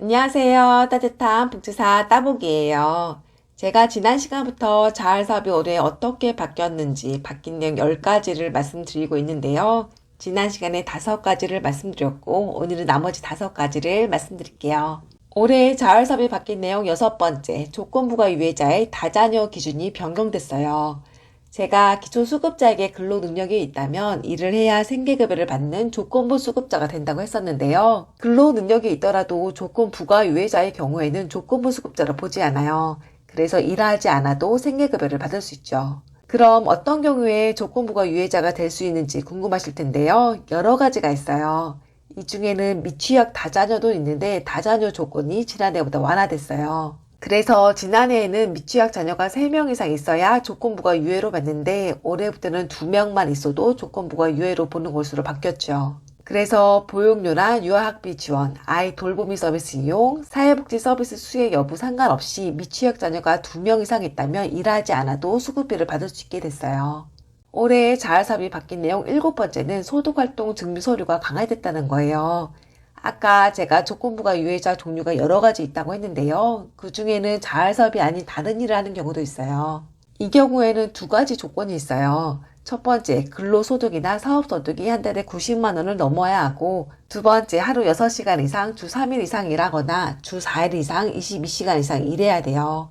안녕하세요. 따뜻한 북지사 따복이에요. 제가 지난 시간부터 자활 사업이 올해 어떻게 바뀌었는지 바뀐 내용 10가지를 말씀드리고 있는데요. 지난 시간에 5가지를 말씀드렸고 오늘은 나머지 5가지를 말씀드릴게요. 올해 자활 사업이 바뀐 내용 여섯 번째, 조건부가 유예자의 다자녀 기준이 변경됐어요. 제가 기초 수급자에게 근로 능력이 있다면 일을 해야 생계급여를 받는 조건부 수급자가 된다고 했었는데요. 근로 능력이 있더라도 조건 부가 유예자의 경우에는 조건부 수급자로 보지 않아요. 그래서 일하지 않아도 생계급여를 받을 수 있죠. 그럼 어떤 경우에 조건부가 유예자가 될 수 있는지 궁금하실 텐데요. 여러 가지가 있어요. 이 중에는 미취학 다자녀도 있는데 다자녀 조건이 지난해보다 완화됐어요. 그래서 지난해에는 미취학 자녀가 3명 이상 있어야 조건부가 유예로 받는데 올해부터는 2명만 있어도 조건부가 유예로 보는 것으로 바뀌었죠. 그래서 보육료나 유아학비 지원, 아이 돌보미 서비스 이용, 사회복지 서비스 수혜 여부 상관없이 미취학 자녀가 2명 이상 있다면 일하지 않아도 수급비를 받을 수 있게 됐어요. 올해 자활사업이 바뀐 내용 일곱 번째는 소득활동 증빙 서류가 강화됐다는 거예요. 아까 제가 조건부가 유예자 종류가 여러 가지 있다고 했는데요. 그 중에는 자활사업이 아닌 다른 일을 하는 경우도 있어요. 이 경우에는 두 가지 조건이 있어요. 첫 번째, 근로소득이나 사업소득이 한 달에 90만 원을 넘어야 하고, 두 번째, 하루 6시간 이상, 주 3일 이상 일하거나, 주 4일 이상, 22시간 이상 일해야 돼요.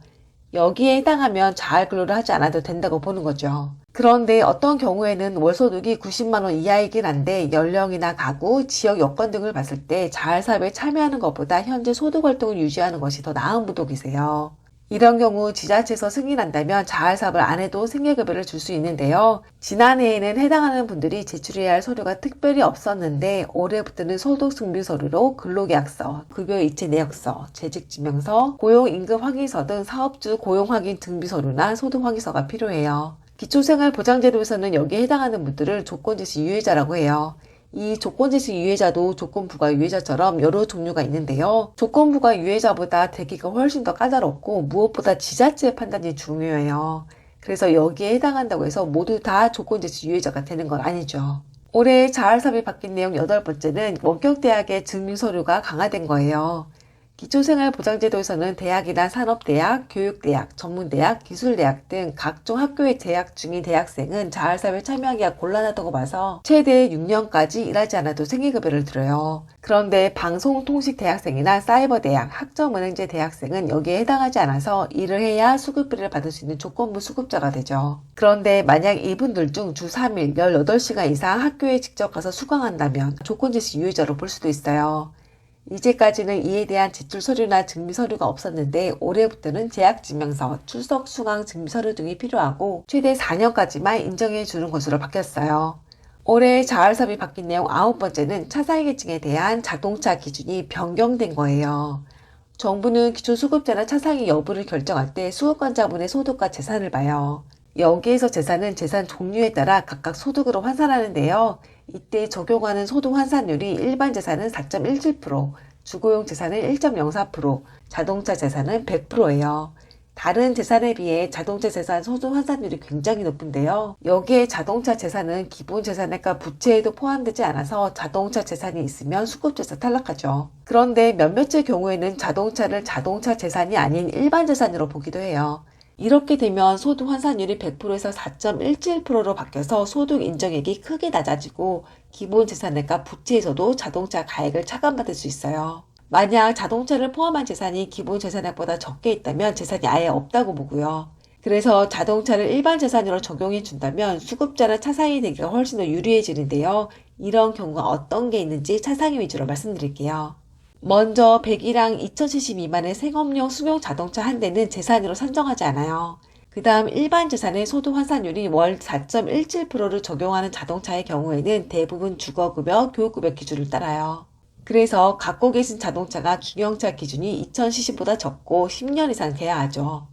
여기에 해당하면 자활 근로를 하지 않아도 된다고 보는 거죠. 그런데 어떤 경우에는 월소득이 90만 원 이하이긴 한데 연령이나 가구, 지역 여건 등을 봤을 때 자활 사업에 참여하는 것보다 현재 소득 활동을 유지하는 것이 더 나은 부족이세요. 이런 경우 지자체에서 승인한다면 자활 사업을 안 해도 생계급여를 줄 수 있는데요. 지난해에는 해당하는 분들이 제출해야 할 서류가 특별히 없었는데 올해부터는 소득 증빙 서류로 근로계약서, 급여 이체 내역서, 재직증명서, 고용임금 확인서 등 사업주 고용 확인 증빙 서류나 소득 확인서가 필요해요. 기초생활보장제도에서는 여기에 해당하는 분들을 조건제시 유예자라고 해요. 이 조건제시 유예자도 조건부가 유예자처럼 여러 종류가 있는데요. 조건부가 유예자보다 대기가 훨씬 더 까다롭고 무엇보다 지자체의 판단이 중요해요. 그래서 여기에 해당한다고 해서 모두 다 조건제시 유예자가 되는 건 아니죠. 올해 자활사업이 바뀐 내용 여덟 번째는 원격대학의 증빙서류가 강화된 거예요. 기초생활보장제도에서는 대학이나 산업대학, 교육대학, 전문대학, 기술대학 등 각종 학교에 재학 중인 대학생은 자활사업에 참여하기가 곤란하다고 봐서 최대 6년까지 일하지 않아도 생계급여를 들어요. 그런데 방송통식대학생이나 사이버대학, 학점은행제 대학생은 여기에 해당하지 않아서 일을 해야 수급비를 받을 수 있는 조건부 수급자가 되죠. 그런데 만약 이분들 중 주 3일 18시간 이상 학교에 직접 가서 수강한다면 조건제시 유예자로 볼 수도 있어요. 이제까지는 이에 대한 제출 서류나 증빙 서류가 없었는데 올해부터는 재학 증명서, 출석 수강 증빙 서류 등이 필요하고 최대 4년까지만 인정해 주는 것으로 바뀌었어요. 올해 자활사업이 바뀐 내용 아홉 번째는 차상계층에 대한 자동차 기준이 변경된 거예요. 정부는 기초수급자나 차상위 여부를 결정할 때 수급권자분의 소득과 재산을 봐요. 여기에서 재산은 재산 종류에 따라 각각 소득으로 환산하는데요. 이때 적용하는 소득 환산율이 일반 재산은 4.17%, 주거용 재산은 1.04%, 자동차 재산은 100%예요. 다른 재산에 비해 자동차 재산 소득 환산율이 굉장히 높은데요. 여기에 자동차 재산은 기본 재산액과 부채에도 포함되지 않아서 자동차 재산이 있으면 수급자에서 탈락하죠. 그런데 몇몇의 경우에는 자동차를 자동차 재산이 아닌 일반 재산으로 보기도 해요. 이렇게 되면 소득 환산율이 100%에서 4.17%로 바뀌어서 소득 인정액이 크게 낮아지고 기본 재산액과 부채에서도 자동차 가액을 차감받을 수 있어요. 만약 자동차를 포함한 재산이 기본 재산액보다 적게 있다면 재산이 아예 없다고 보고요. 그래서 자동차를 일반 재산으로 적용해 준다면 수급자나 차상위 되기가 훨씬 더 유리해지는데요. 이런 경우가 어떤 게 있는지 차상위 위주로 말씀드릴게요. 먼저 100이랑 2000cc 미만의 생업용 승용 자동차 한 대는 재산으로 산정하지 않아요. 그 다음 일반 재산의 소득 환산율이 월 4.17%를 적용하는 자동차의 경우에는 대부분 주거급여, 교육급여 기준을 따라요. 그래서 갖고 계신 자동차가 중형차 기준이 2000cc보다 적고 10년 이상 돼야 하죠.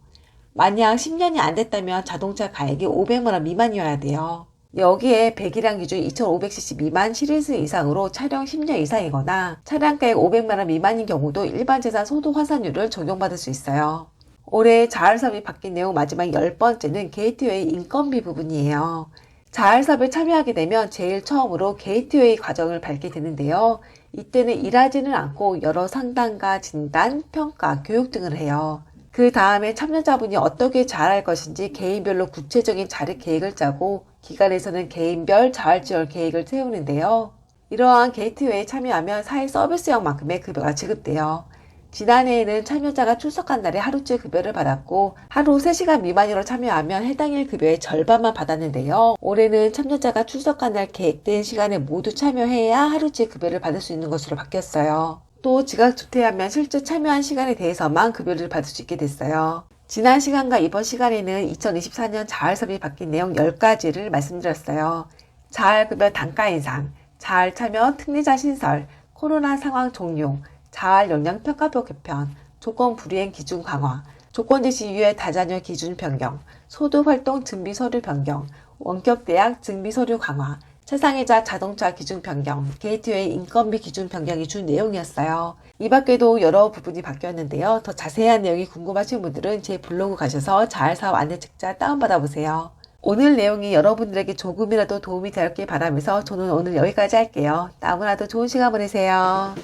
만약 10년이 안 됐다면 자동차 가액이 500만원 미만이어야 돼요. 여기에 100이랑 기준 2500cc 미만 시리즈 이상으로 차량 10년 이상이거나 차량가액 500만원 미만인 경우도 일반 재산 소득 환산율을 적용받을 수 있어요. 올해 자활사업이 바뀐 내용 마지막 10번째는 게이트웨이 인건비 부분이에요. 자활사업에 참여하게 되면 제일 처음으로 게이트웨이 과정을 밟게 되는데요. 이때는 일하지는 않고 여러 상담과 진단, 평가, 교육 등을 해요. 그 다음에 참여자분이 어떻게 잘할 것인지 개인별로 구체적인 자립 계획을 짜고 기관에서는 개인별 자활지원 계획을 세우는데요. 이러한 게이트웨이에 참여하면 사회 서비스형만큼의 급여가 지급돼요. 지난해에는 참여자가 출석한 날에 하루째 급여를 받았고 하루 3시간 미만으로 참여하면 해당일 급여의 절반만 받았는데요. 올해는 참여자가 출석한 날 계획된 시간에 모두 참여해야 하루째 급여를 받을 수 있는 것으로 바뀌었어요. 또 지각 조퇴하면 실제 참여한 시간에 대해서만 급여를 받을 수 있게 됐어요. 지난 시간과 이번 시간에는 2024년 자활섭이 바뀐 내용 10가지를 말씀드렸어요. 자활급여 단가 인상, 자활 참여 특례자 신설, 코로나 상황 종료, 자활 역량 평가표 개편, 조건 불이행 기준 강화, 조건 제시 이후의 다자녀 기준 변경, 소득 활동 증비 서류 변경, 원격 대학 증비 서류 강화, 최상위자 자동차 기준 변경, 게이트웨이 인건비 기준 변경이 준 내용이었어요. 이 밖에도 여러 부분이 바뀌었는데요. 더 자세한 내용이 궁금하신 분들은 제 블로그 가셔서 자활사업 안내 책자 다운받아 보세요. 오늘 내용이 여러분들에게 조금이라도 도움이 되었길 바라면서 저는 오늘 여기까지 할게요. 아무나도 좋은 시간 보내세요.